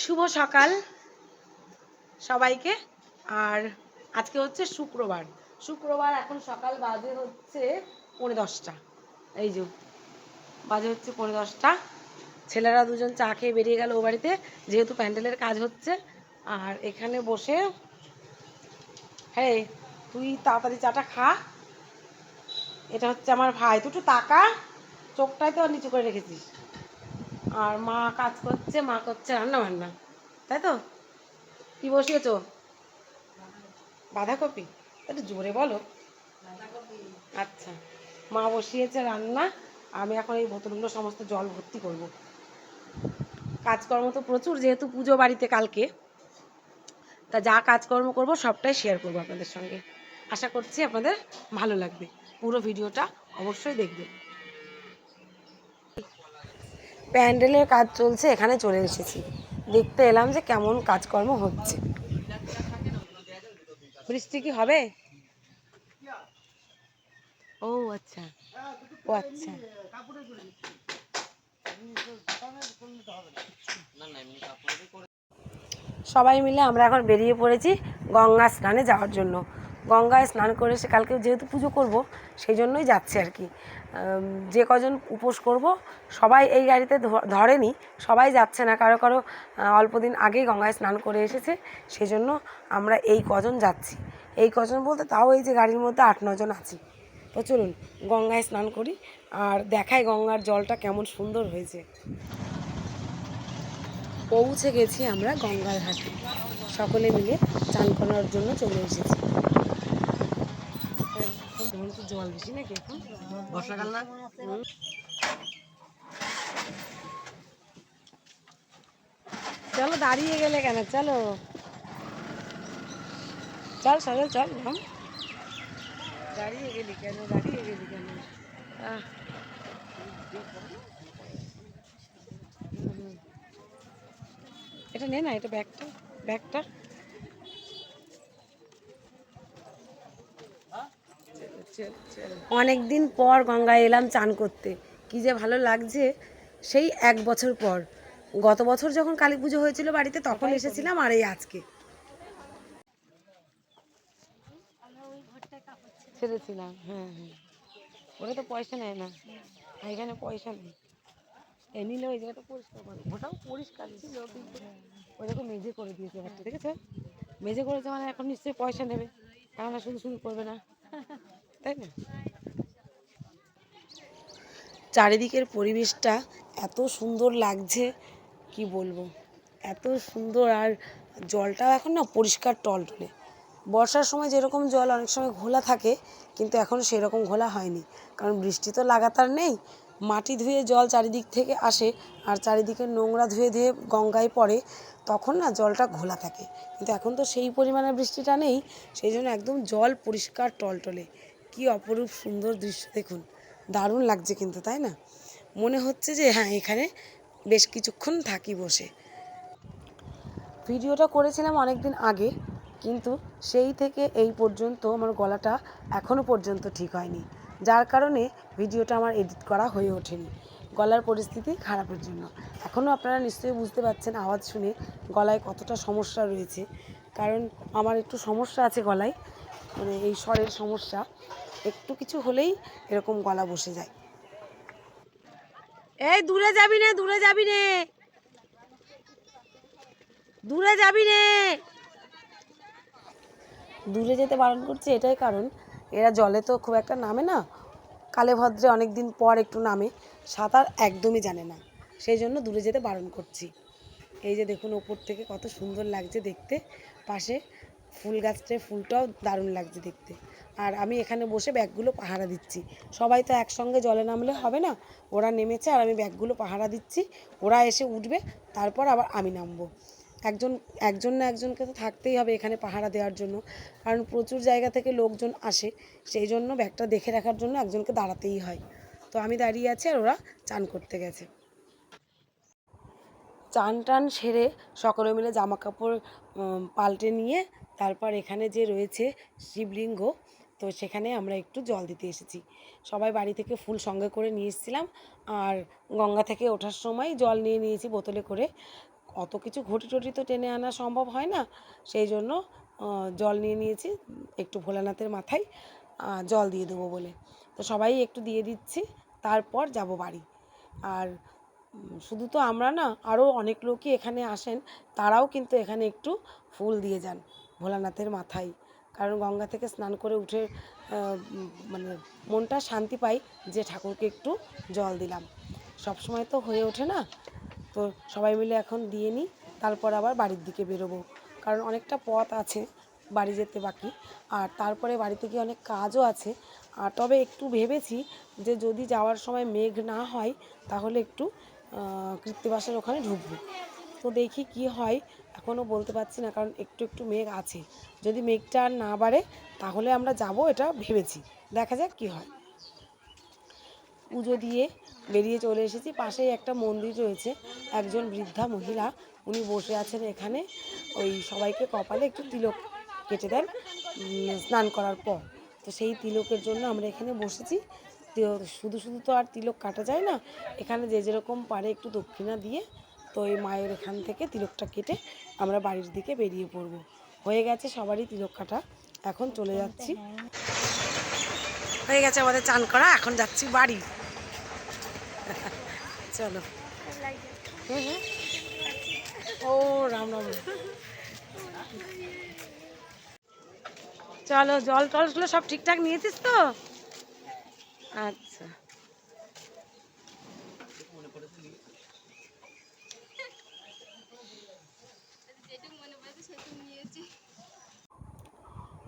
শুভ সকাল সবাইকে। আর আজকে হচ্ছে শুক্রবার। শুক্রবার এখন সকাল বাজে হচ্ছে পৌনে দশটা। এই যে, বাজে হচ্ছে পৌনে দশটা। ছেলেরা দুজন চা খেয়ে বেরিয়ে গেল ও বাড়িতে, যেহেতু প্যান্ডেলের কাজ হচ্ছে। আর এখানে বসে হ্যাঁ তুই তাড়াতাড়ি চাটা খা। এটা হচ্ছে আমার ভাই। তুই একটু তাকা, চোখটাই তো নিচু করে রেখেছিস। আর মা কাজ করছে, মা করছে রান্না বান্না তাই তো? কি বসিয়েছো? বাঁধাকপি? একটু জোরে বলো। আচ্ছা। মা বসিয়েছে রান্না, আমি এখন এই বোতলগুলো সমস্ত জল ভর্তি করব। কাজকর্ম তো প্রচুর, যেহেতু পুজো বাড়িতে কালকে। তা যা কাজকর্ম করব, সবটাই শেয়ার করব আপনাদের সঙ্গে। আশা করছি আপনাদের ভালো লাগবে। পুরো ভিডিওটা অবশ্যই দেখবেন। প্যান্ডেলের কাজ চলছে, এখানে চলে এসেছি। দেখতে এলাম যে কেমন কাজকর্ম হচ্ছে। বৃষ্টি কি হবে? ও আচ্ছা। ও আচ্ছা। সবাই মিলে আমরা এখন বেরিয়ে পড়েছি গঙ্গা স্নানে যাওয়ার জন্য। গঙ্গায় স্নান করে এসে কালকে যেহেতু পুজো করব, সেই জন্যই যাচ্ছে আর কি। যে কজন উপোস করব, সবাই এই গাড়িতে ধরেনি, সবাই যাচ্ছে না। কারও কারও অল্প দিন আগেই গঙ্গায় স্নান করে এসেছে, সেই জন্য আমরা এই কজন যাচ্ছি। এই কজন বলতে তাও এই যে গাড়ির মধ্যে আট নজন আছি। তো চলুন, গঙ্গায় স্নান করি আর দেখাই গঙ্গার জলটা কেমন সুন্দর হয়েছে। পৌঁছে গেছি আমরা গঙ্গার ঘাটে। সকলে মিলে চান করার জন্য চলে এসেছি। এখন? তো জল বেশি নাকি এখন? বর্ষাকাল না। চলো দাঁড়িয়ে গেলে কেন? চলো। চল চলো চল নাম। দাঁড়িয়ে গেলি কেন? দাঁড়িয়ে গেলি কেন? এটা নে না এটা ব্যাগটা ব্যাগটা। অনেক দিন পর গঙ্গায় এলাম চান করতে। কি যে ভালো লাগছে সেই এক বছর পর। গত বছর যখন কালী পুজো হয়েছিল বাড়িতে তখন এসেছিলাম আর এই আজকে। ছেড়েছিলাম হ্যাঁ হ্যাঁ। ওরা তো পয়সা নেয় না। এখানে পয়সা নেই। এ নিলে ওই জায়গাটা পরিষ্কার করে। ওটাও পরিষ্কার ছিল কিন্তু ওই রকম মেঝে করে দিয়েছে একটা দেখেছে মেঝে করেছে মানে এখন নিশ্চয়ই পয়সা নেবে। কেননা শুধু শুধু করবে না। তাই না? চারিদিকের পরিবেশটা এত সুন্দর লাগছে, কি বলব? এত সুন্দর আর জলটাও এখন না পরিষ্কার টলটলে। বর্ষার সময় যেরকম জল অনেক সময় ঘোলা থাকে, কিন্তু এখন সেরকম ঘোলা হয়নি। কারণ বৃষ্টি তো লাগাতার নেই। মাটি ধুয়ে জল চারিদিক থেকে আসে, আর চারিদিকে নোংরা ধুয়ে ধুয়ে গঙ্গায় পড়ে, তখন না জলটা ঘোলা থাকে। কিন্তু এখন তো সেই পরিমাণে বৃষ্টিটা নেই, সেই জন্য একদম জল পরিষ্কার টলটলে। কি অপরূপ সুন্দর দৃশ্য দেখুন। দারুণ লাগছে কিন্তু, তাই না? মনে হচ্ছে যে হ্যাঁ এখানে বেশ কিছুক্ষণ থাকি বসে। ভিডিওটা করেছিলাম অনেক দিন আগে, কিন্তু সেই থেকে এই পর্যন্ত আমার গলাটা এখনও পর্যন্ত ঠিক হয়নি। যার কারণে ভিডিওটা আমার এডিট করা হয়ে ওঠেনি। গলার পরিস্থিতি খারাপের জন্য। এখনও আপনারা নিশ্চয়ই বুঝতে পারছেন আওয়াজ শুনে গলায় কতটা সমস্যা রয়েছে। কারণ আমার একটু সমস্যা আছে গলায়। মানে এই স্বরের সমস্যা একটু কিছু হলেই এরকম গলা বসে যায়। এই দূরে যাবি না দূরে যাবি নে। দূরে যাবি নে। দূরে যেতে বারণ করছে এটাই কারণ। এরা জলে তো খুব একটা নামে না। কালে ভদ্রে অনেক দিন পর একটু নামে সাঁতার একদমই জানে না। সেই জন্য দূরে যেতে বারণ করছি। এই যে দেখুন ওপর থেকে কত সুন্দর লাগছে দেখতে। পাশে ফুল গাছটায় ফুলটাও দারুণ লাগছে দেখতে। আর আমি এখানে বসে ব্যাগগুলো পাহারা দিচ্ছি। সবাই তো একসঙ্গে জলে নামলে হবে না। ওরা নেমেছে আর আমি ব্যাগগুলো পাহারা দিচ্ছি। ওরা এসে উঠবে, তারপর আবার আমি নামবো। একজন একজন না একজনকে তো থাকতেই হবে এখানে পাহারা দেওয়ার জন্য। কারণ প্রচুর জায়গা থেকে লোকজন আসে। সেই জন্য ব্যাগটা দেখে রাখার জন্য একজনকে দাঁড়াতেই হয়। তো আমি দাঁড়িয়ে আছি আর ওরা চান করতে গেছে। চান টান সেরে সকলে মিলে জামা কাপড় পাল্টে নিয়ে তারপর এখানে যে রয়েছে শিবলিঙ্গ, তো সেখানে আমরা একটু জল দিতে এসেছি। সবাই বাড়ি থেকে ফুল সঙ্গে করে নিয়ে এসেছিলাম আর গঙ্গা থেকে ওঠার সময় জল নিয়ে নিয়েছি বোতলে করে। অত কিছু ঘটি টটি তো টেনে আনা সম্ভব হয় না, সেই জন্য জল নিয়ে নিয়েছি একটু ভোলানাথের মাথায় জল দিয়ে দেবো বলে। তো সবাই একটু দিয়ে দিচ্ছি, তারপর যাব বাড়ি। আর শুধু তো আমরা না আরও অনেক লোকই এখানে আসেন, তারাও কিন্তু এখানে একটু ফুল দিয়ে যান। ভোলানাথের মাথায়। কারণ গঙ্গা থেকে স্নান করে উঠে মানে মনটা শান্তি পাই যে ঠাকুরকে একটু জল দিলাম। সব সময় তো হয়ে ওঠে না। তো সবাই মিলে এখন দিয়ে নিই, তারপর আবার বাড়ির দিকে বেরোবো। কারণ অনেকটা পথ আছে বাড়ি যেতে বাকি। আর তারপরে বাড়িতে গিয়ে অনেক কাজও আছে। আর তবে একটু ভেবেছি যে যদি যাওয়ার সময় মেঘ না হয়, তাহলে একটু কৃত্তিবাসের ওখানে ঢুকবো। তো দেখি কি হয়। এখনও বলতে পারছি না, কারণ একটু একটু মেঘ আছে। যদি মেঘটা আর না বাড়ে, তাহলে আমরা যাব এটা ভেবেছি। দেখা যাক কি হয়। পুজো দিয়ে বেরিয়ে চলে এসেছি। পাশেই একটা মন্দির রয়েছে। একজন বৃদ্ধা মহিলা, উনি বসে আছেন এখানে। ওই সবাইকে কপালে একটু তিলক কেটে দেন স্নান করার পর। তো সেই তিলকের জন্য আমরা এখানে বসেছি। শুধু শুধু তো আর তিলক কাটা যায় না, এখানে যে যেরকম পারে একটু দক্ষিণা দিয়ে তো এই মায়ের এখান থেকে তিলকটা কেটে আমরা বাড়ির দিকে বেরিয়ে পড়ব। হয়ে গেছে সবারই তিলক কাটা। এখন চলে যাচ্ছি। হয়ে গেছে আমাদের চান করা, এখন যাচ্ছি বাড়ি। চলো। ও, রাম রাম। চলো, জল টলগুলো সব ঠিকঠাক নিয়েছিস তো? আচ্ছা।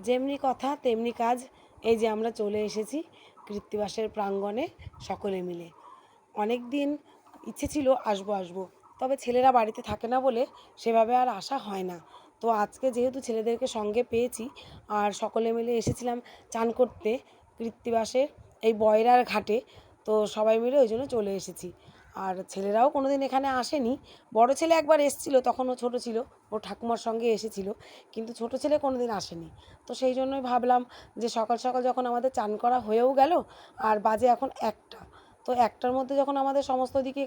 যেমনি কথা, তেমনি কাজ। এই যে আমরা চলে এসেছি কৃত্তিবাসের প্রাঙ্গণে সকলে মিলে। অনেক দিন ইচ্ছে ছিল আসব আসব। তবে ছেলেরা বাড়িতে থাকে না বলে সেভাবে আর আসা হয় না। তো আজকে যেহেতু ছেলেদেরকে সঙ্গে পেয়েছি আর সকলে মিলে এসেছিলাম চান করতে কৃত্তিবাসের এই বয়রার ঘাটে, তো সবাই মিলে ওই জন্য চলে এসেছি। আর ছেলেরাও কোনোদিন এখানে আসেনি। বড় ছেলে একবার এসেছিল, তখন ও ছোটো ছিল, ও ঠাকুমার সঙ্গে এসেছিল, কিন্তু ছোট ছেলে কোনোদিন আসেনি। তো সেই জন্যই ভাবলাম যে সকাল সকাল যখন আমাদের চান করা হয়েও গেল, আর বাজে এখন একটা, তো একটার মধ্যে যখন আমাদের সমস্ত দিকে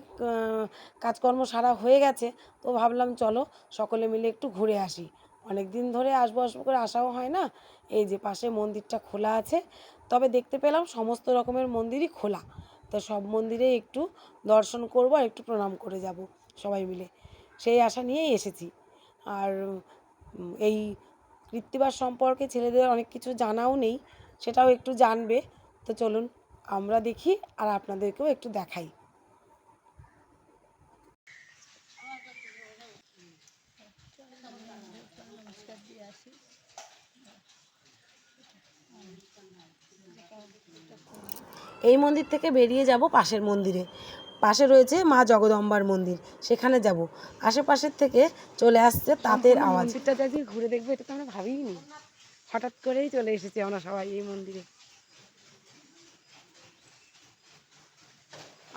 কাজকর্ম সারা হয়ে গেছে, তো ভাবলাম চলো সকলে মিলে একটু ঘুরে আসি। অনেক দিন ধরে আসব আসব করে আসাও হয় না, এই যে পাশে মন্দিরটা খোলা আছে, তবে দেখতে পেলাম সমস্ত রকমের মন্দিরই খোলা। তো সব মন্দিরে একটু দর্শন করব আর একটু প্রণাম করে যাব সবাই মিলে। সেই আশা নিয়েই এসেছি। আর এই কৃত্তিবাস সম্পর্কে ছেলেদের অনেক কিছু জানাও নেই, সেটাও একটু জানবে। তো চলুন আমরা দেখি আর আপনাদেরকেও একটু দেখাই। এই মন্দির থেকে বেরিয়ে যাব পাশের মন্দিরে। পাশে রয়েছে মা জগদম্বার মন্দির। সেখানে যাব। আশেপাশের থেকে চলে আসছে তাঁতের আওয়াজ। মন্দিরটা যদি ঘুরে দেখব এটা তো আমরা ভাবিনি হঠাৎ করেই চলে এসেছি আমরা সবাই এই মন্দিরে।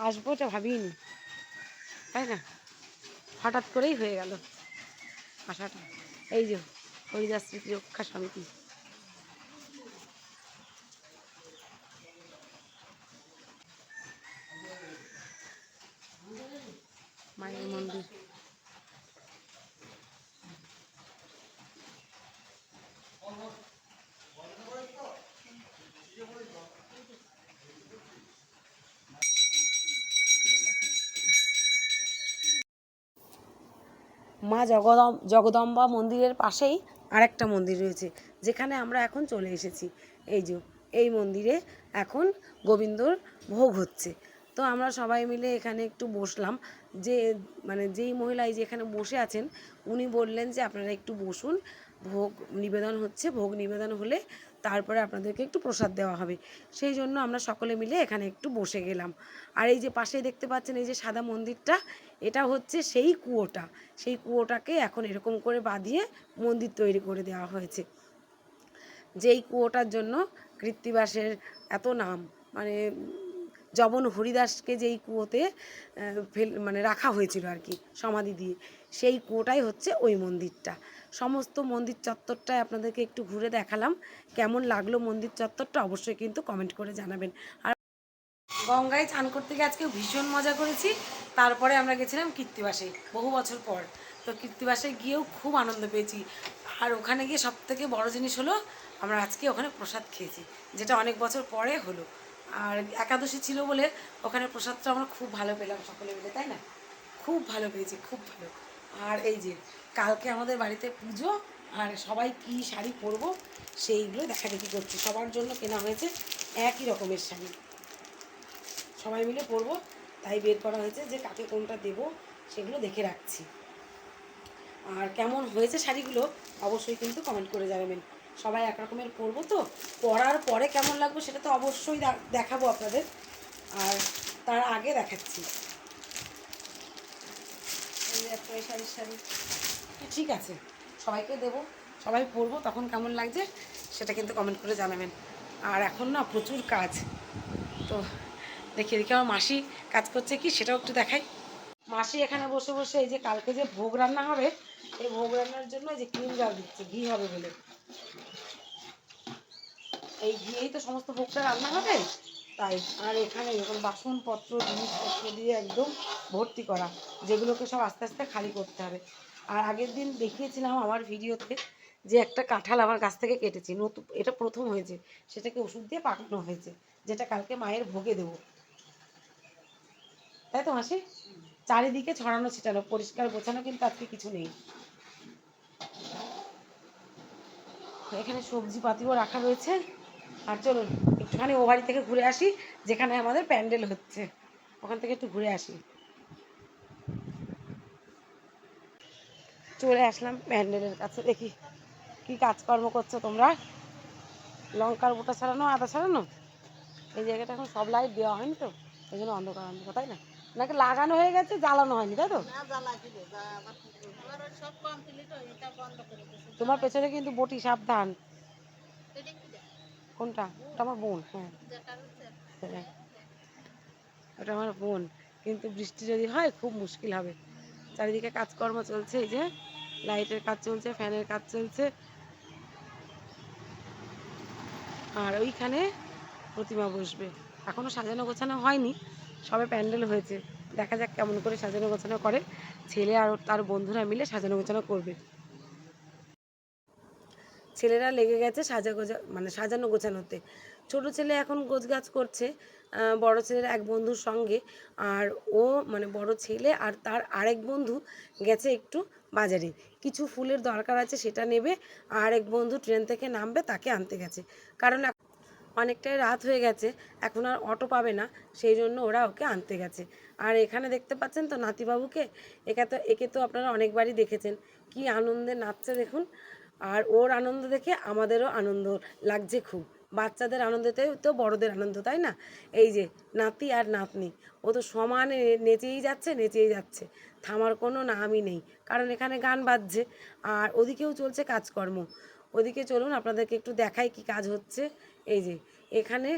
আসব এটা ভাবিনি তাই না? হঠাৎ করেই হয়ে গেল। আসাটা এই যে হরিদাস স্মৃতি রক্ষা সমিতি মায়ের মন্দির মা জগদম, জগদম্বা মন্দিরের পাশেই আরেকটা মন্দির রয়েছে, যেখানে আমরা এখন চলে এসেছি। এই যে, এই মন্দিরে এখন গোবিন্দর ভোগ হচ্ছে। তো আমরা সবাই মিলে এখানে একটু বসলাম। যে মানে যেই মহিলা এই যে এখানে বসে আছেন, উনি বললেন যে, আপনারা একটু বসুন, ভোগ নিবেদন হচ্ছে, ভোগ নিবেদন হলে তারপরে আপনাদেরকে একটু প্রসাদ দেওয়া হবে। সেই জন্য আমরা সকলে মিলে এখানে একটু বসে গেলাম। আর এই যে পাশেই দেখতে পাচ্ছেন, এই যে সাদা মন্দিরটা এটা হচ্ছে সেই কুয়োটা। সেই কুয়োটাকে এখন এরকম করে বাঁধিয়ে মন্দির তৈরি করে দেওয়া হয়েছে। যেই কুয়োটার জন্য কৃত্তিবাসের এত নাম মানে জবন হরিদাসকে যেই কুয়োতে ফেল মানে রাখা হয়েছিল আর কি, সমাধি দিয়ে, সেই কুয়োটাই হচ্ছে ওই মন্দিরটা। সমস্ত মন্দির চত্বরটায় আপনাদেরকে একটু ঘুরে দেখালাম। কেমন লাগল মন্দির চত্বরটা অবশ্যই কিন্তু কমেন্ট করে জানাবেন। আর গঙ্গায় চান করতে গিয়ে আজকে ভীষণ মজা করেছি। তারপরে আমরা গেছিলাম কীর্তিবাসে, বহু বছর পর। তো কীর্তিবাসে গিয়েও খুব আনন্দ পেয়েছি। আর ওখানে গিয়ে সব থেকে বড় জিনিস হলো, আমরা আজকে ওখানে প্রসাদ খেয়েছি, যেটা অনেক বছর পরে হলো। আর একাদশী ছিল বলে ওখানে প্রসাদটা আমরা খুব ভালো পেলাম সকলে মিলে, তাই না? খুব ভালো পেয়েছি, খুব ভালো। আর এই যে, কালকে আমাদের বাড়িতে পুজো, আর সবাই কী শাড়ি পরবো সেইগুলো দেখা দেখি করছি। সবার জন্য কেনা হয়েছে একই রকমের শাড়ি। সবাই মিলে পরবো। তাই বের করা হয়েছে, যে কাকে কোনটা দেবো, সেগুলো দেখে রাখছি। আর কেমন হয়েছে শাড়িগুলো, অবশ্যই কিন্তু কমেন্ট করে জানাবেন। সবাই এক রকমের পরবো তো? পরার পরে কেমন লাগবে সেটা তো অবশ্যই দেখাবো আপনাদের। আর তার আগে দেখাচ্ছি। শাড়ির শাড়ি ঠিক আছে, সবাইকে দেবো। সবাই পরবো, তখন কেমন লাগছে সেটা কিন্তু কমেন্ট করে জানাবেন। আর এখন না প্রচুর কাজ। তো দেখি দেখি, আমার মাসি কাজ করছে কি সেটাও একটু দেখাই। মাসি এখানে বসে বসে এই যে কালকে যে ভোগ রান্না হবে, এই ভোগ রান্নার জন্য যে ক্রিম জাল দিচ্ছে, ঘি হবে বলে। এই ঘিয়েই তো সমস্ত ভোগটা রান্না হবে, তাই আর এখানে এরকম বাসনপত্র, জিনিসপত্র দিয়ে একদম ভর্তি করা, যেগুলোকে সব আস্তে আস্তে খালি করতে হবে। আর আগের দিন দেখিয়েছিলাম আমার ভিডিওতে যে একটা কাঁঠাল আমার কাছ থেকে কেটেছি, নতুন, এটা প্রথম হয়েছে, সেটাকে ওষুধ দিয়ে পাকানো হয়েছে, যেটা কালকে মায়ের ভোগে দেবো। তাই তো মাসি? চারিদিকে ছড়ানো ছিটানো, পরিষ্কার গোছানো কিন্তু আজকে কিছু নেই। এখানে সবজি পাতিও রাখা রয়েছে। আর চলুন, একটুখানি ও বাড়ি থেকে ঘুরে আসি, যেখানে আমাদের প্যান্ডেল হচ্ছে। ওখান থেকে একটু ঘুরে আসি। চলে আসলাম প্যান্ডেলের কাছে, দেখি কি কাজকর্ম করছ তোমরা? লঙ্কার বোটা ছাড়ানো, আদা ছাড়ানো? এই জায়গাটা এখন সব লাইট দেওয়া হয়নি তো, এই জন্য অন্ধকার অন্ধকার, তাই না? নাকি লাগানো হয়ে গেছে জ্বালানো হয়নি তাই তো? তোমার পেছনে কিন্তু বটি সাবধান। কোনটা? ওটা আমার বোন হ্যাঁ। হ্যাঁ। ওটা আমার বোন। কিন্তু বৃষ্টি যদি হয় খুব মুশকিল হবে। চারিদিকে কাজকর্ম চলছে এই যে লাইটের কাজ চলছে ফ্যানের কাজ চলছে। আর ওইখানে প্রতিমা বসবে। এখনও সাজানো গোছানো হয়নি। সবে প্যান্ডেল হয়েছে। দেখা যাক কেমন করে সাজানো গোছানো করে। ছেলে আর তার বন্ধুরা মিলে সাজানো গোছানো করবে। ছেলেরা লেগে গেছে সাজা গোজা মানে সাজানো গোছানোতে। ছোট ছেলে এখন গোছগাছ করছে আহ, বড় ছেলের এক বন্ধুর সঙ্গে। আর ও মানে বড় ছেলে আর তার আরেক বন্ধু গেছে একটু বাজারে। কিছু ফুলের দরকার আছে সেটা নেবে। আর এক বন্ধু ট্রেন থেকে নামবে তাকে আনতে গেছে। কারণ অনেকটাই রাত হয়ে গেছে, এখন আর অটো পাবে না, সেই জন্য ওরা ওকে আনতে গেছে। আর এখানে দেখতে পাচ্ছেন তো নাতিবাবুকে? একে তো একে তো আপনারা অনেকবারই দেখেছেন। কি আনন্দে নাচছে দেখুন। আর ওর আনন্দ দেখে আমাদেরও আনন্দ লাগছে খুব। বাচ্চাদের আনন্দতে তো বড়দের আনন্দ, তাই না? এই যে নাতি আর নাতনি, ও তো সমানে নেচেই যাচ্ছে নেচেই যাচ্ছে। থামার কোনো নামই নেই। কারণ এখানে গান বাজছে, আর ওদিকেও চলছে কাজকর্ম। ওদিকে চলুন, আপনাদেরকে একটু দেখাই কি কাজ হচ্ছে। এই যে, এখানে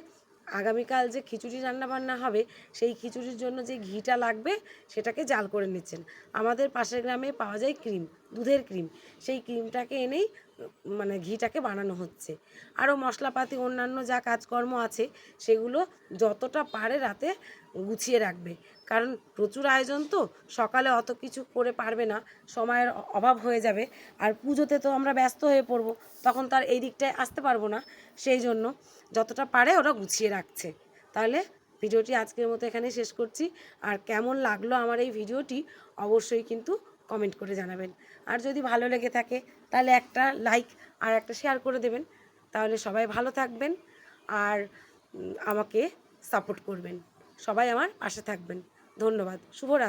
আগামীকাল যে খিচুড়ি রান্নাবান্না হবে, সেই খিচুড়ির জন্য যে ঘিটা লাগবে, সেটাকে জাল করে নিচ্ছেন। আমাদের পাশের গ্রামে পাওয়া যায় ক্রিম, দুধের ক্রিম। সেই ক্রিমটাকে এনেই মানে ঘিটাকে বানানো হচ্ছে। আরও মশলাপাতি, অন্যান্য যা কাজকর্ম আছে, সেগুলো যতটা পারে রাতে গুছিয়ে রাখবে। কারণ প্রচুর আয়োজন তো, সকালে অত কিছু করে পারবে না, সময়ের অভাব হয়ে যাবে। আর পুজোতে তো আমরা ব্যস্ত হয়ে পড়ব, তখন তার এই দিকটায় আসতে পারব না। সেই জন্য যতটা পারে ওরা গুছিয়ে রাখছে। তাহলে ভিডিওটি আজকের মতো এখানে শেষ করছি। আর কেমন লাগল আমার এই ভিডিওটি, অবশ্যই কিন্তু কমেন্ট করে জানাবেন। আর যদি ভালো লেগে থাকে, তাহলে একটা লাইক আর একটা শেয়ার করে দেবেন। তাহলে সবাই ভালো থাকবেন আর আমাকে সাপোর্ট করবেন। সবাই আমার পাশে থাকবেন। ধন্যবাদ। শুভরাত্রি।